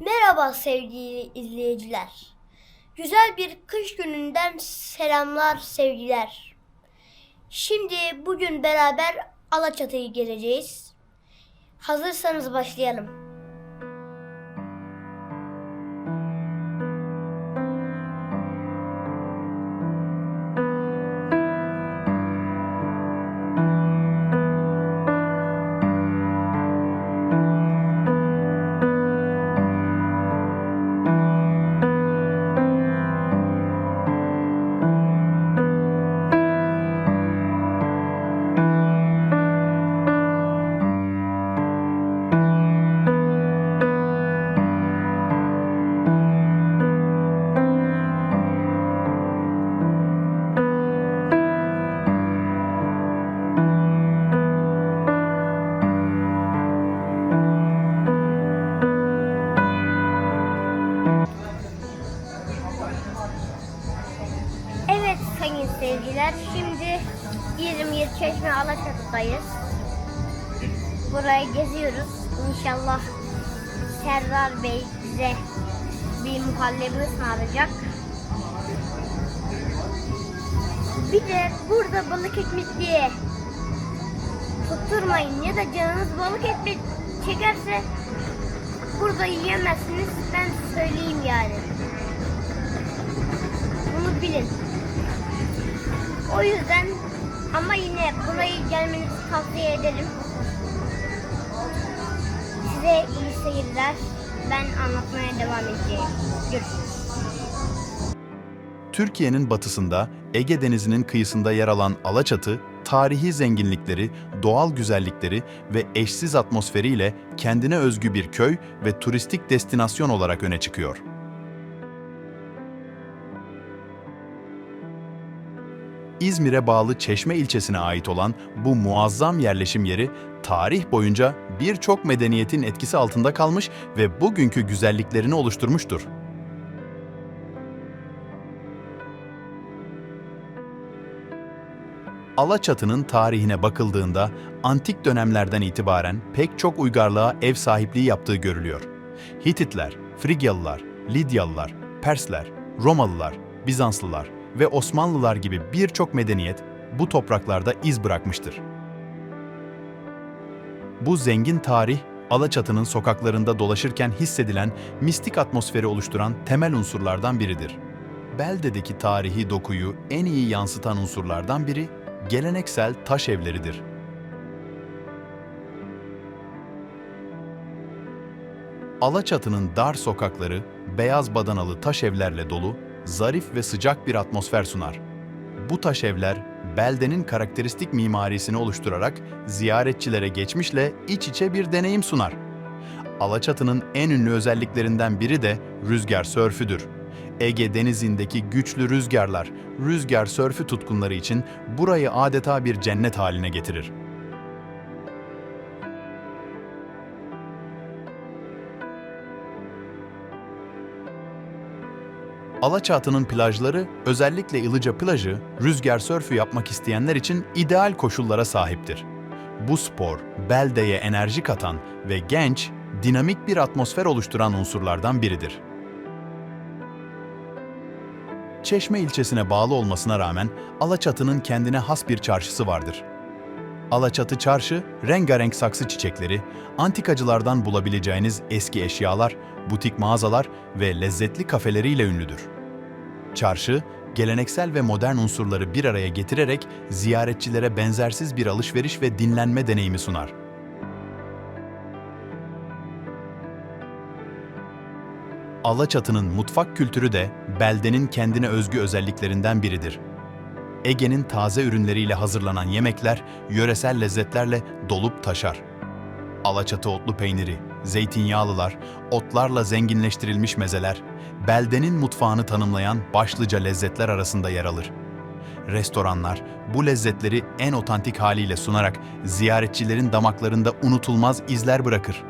Merhaba sevgili izleyiciler. Güzel bir kış gününden selamlar, sevgiler. Şimdi bugün beraber Alaçatı'yı gezeceğiz. Hazırsanız başlayalım. Sayın seyirciler, şimdi İzmir Çeşme Alaçatı'dayız. Burayı geziyoruz. İnşallah Serdar Bey bize bir muhallebi ısmarlayacak. Bir de burada balık ekmek diye tutturmayın ya da canınız balık ekmek çekerse burada yiyemezsiniz. Ben söyleyeyim yani. Bunu bilin. O yüzden ama yine burayı gelmenizi tavsiye ederim. Size iyi seyirler. Ben anlatmaya devam edeceğim. Görüşürüz. Türkiye'nin batısında Ege Denizi'nin kıyısında yer alan Alaçatı, tarihi zenginlikleri, doğal güzellikleri ve eşsiz atmosferiyle kendine özgü bir köy ve turistik destinasyon olarak öne çıkıyor. İzmir'e bağlı Çeşme ilçesine ait olan bu muazzam yerleşim yeri tarih boyunca birçok medeniyetin etkisi altında kalmış ve bugünkü güzelliklerini oluşturmuştur. Alaçatı'nın tarihine bakıldığında antik dönemlerden itibaren pek çok uygarlığa ev sahipliği yaptığı görülüyor. Hititler, Frigyalılar, Lidyalılar, Persler, Romalılar, Bizanslılar ve Osmanlılar gibi birçok medeniyet bu topraklarda iz bırakmıştır. Bu zengin tarih, Alaçatı'nın sokaklarında dolaşırken hissedilen mistik atmosferi oluşturan temel unsurlardan biridir. Beldedeki tarihi dokuyu en iyi yansıtan unsurlardan biri geleneksel taş evleridir. Alaçatı'nın dar sokakları beyaz badanalı taş evlerle dolu, zarif ve sıcak bir atmosfer sunar. Bu taş evler beldenin karakteristik mimarisini oluşturarak ziyaretçilere geçmişle iç içe bir deneyim sunar. Alaçatı'nın en ünlü özelliklerinden biri de rüzgar sörfüdür. Ege denizindeki güçlü rüzgarlar, rüzgar sörfü tutkunları için burayı adeta bir cennet haline getirir. Alaçatı'nın plajları, özellikle Ilıca plajı, rüzgar sörfü yapmak isteyenler için ideal koşullara sahiptir. Bu spor, beldeye enerji katan ve genç, dinamik bir atmosfer oluşturan unsurlardan biridir. Çeşme ilçesine bağlı olmasına rağmen Alaçatı'nın kendine has bir çarşısı vardır. Alaçatı Çarşı, rengarenk saksı çiçekleri, antikacılardan bulabileceğiniz eski eşyalar, butik mağazalar ve lezzetli kafeleriyle ünlüdür. Çarşı, geleneksel ve modern unsurları bir araya getirerek ziyaretçilere benzersiz bir alışveriş ve dinlenme deneyimi sunar. Alaçatı'nın mutfak kültürü de beldenin kendine özgü özelliklerinden biridir. Ege'nin taze ürünleriyle hazırlanan yemekler yöresel lezzetlerle dolup taşar. Alaçatı otlu peyniri, zeytinyağlılar, otlarla zenginleştirilmiş mezeler, beldenin mutfağını tanımlayan başlıca lezzetler arasında yer alır. Restoranlar bu lezzetleri en otantik haliyle sunarak ziyaretçilerin damaklarında unutulmaz izler bırakır.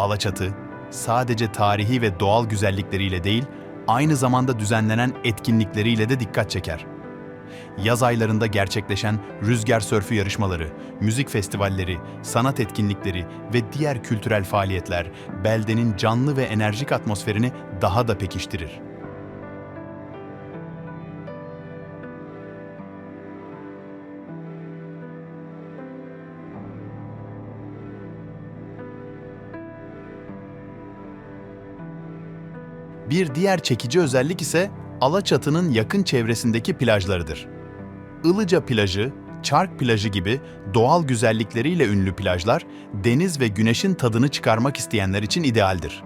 Alaçatı, sadece tarihi ve doğal güzellikleriyle değil, aynı zamanda düzenlenen etkinlikleriyle de dikkat çeker. Yaz aylarında gerçekleşen rüzgar sörfü yarışmaları, müzik festivalleri, sanat etkinlikleri ve diğer kültürel faaliyetler beldenin canlı ve enerjik atmosferini daha da pekiştirir. Bir diğer çekici özellik ise Alaçatı'nın yakın çevresindeki plajlarıdır. Ilıca plajı, Çark plajı gibi doğal güzellikleriyle ünlü plajlar, deniz ve güneşin tadını çıkarmak isteyenler için idealdir.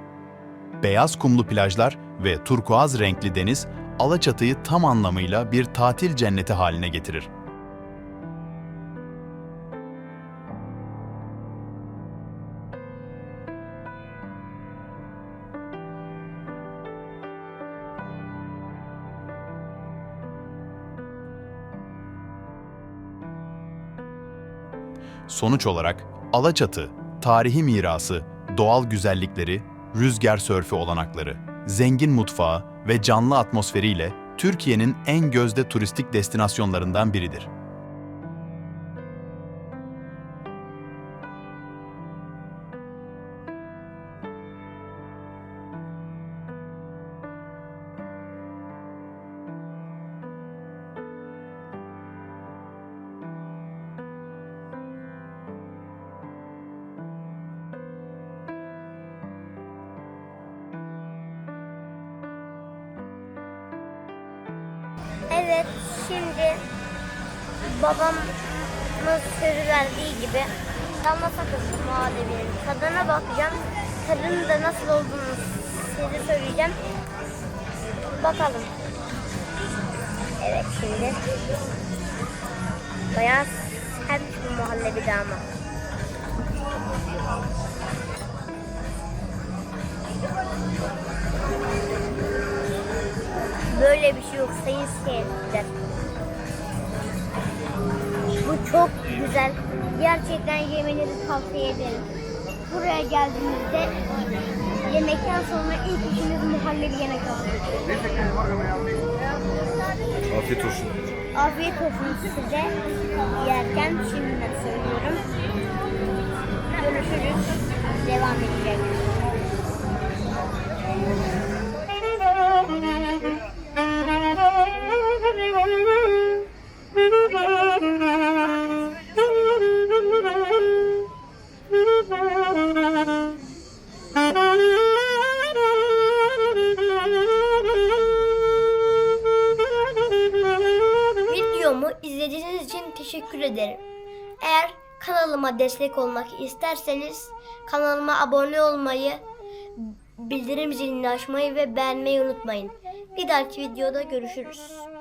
Beyaz kumlu plajlar ve turkuaz renkli deniz, Alaçatı'yı tam anlamıyla bir tatil cenneti haline getirir. Sonuç olarak Alaçatı, tarihi mirası, doğal güzellikleri, rüzgar sörfü olanakları, zengin mutfağı ve canlı atmosferiyle Türkiye'nin en gözde turistik destinasyonlarından biridir. Evet, şimdi babamın sözü verdiği gibi damla sakız muhallebinin tadına bakacağım. Tadının da nasıl olduğunu size söyleyeceğim. Bakalım. Evet şimdi. Bayağı sert bir muhallebi de ama. Böyle bir şey yok sayın seyirciler. Bu çok güzel. Gerçekten yemenizi tavsiye ederim. Buraya geldiğinizde yemekten sonra ilk işiniz muhallebi yemek olsun. Afiyet olsun. Afiyet olsun size kanalıma destek olmak isterseniz kanalıma abone olmayı, bildirim zilini açmayı ve beğenmeyi unutmayın. Bir dahaki videoda görüşürüz.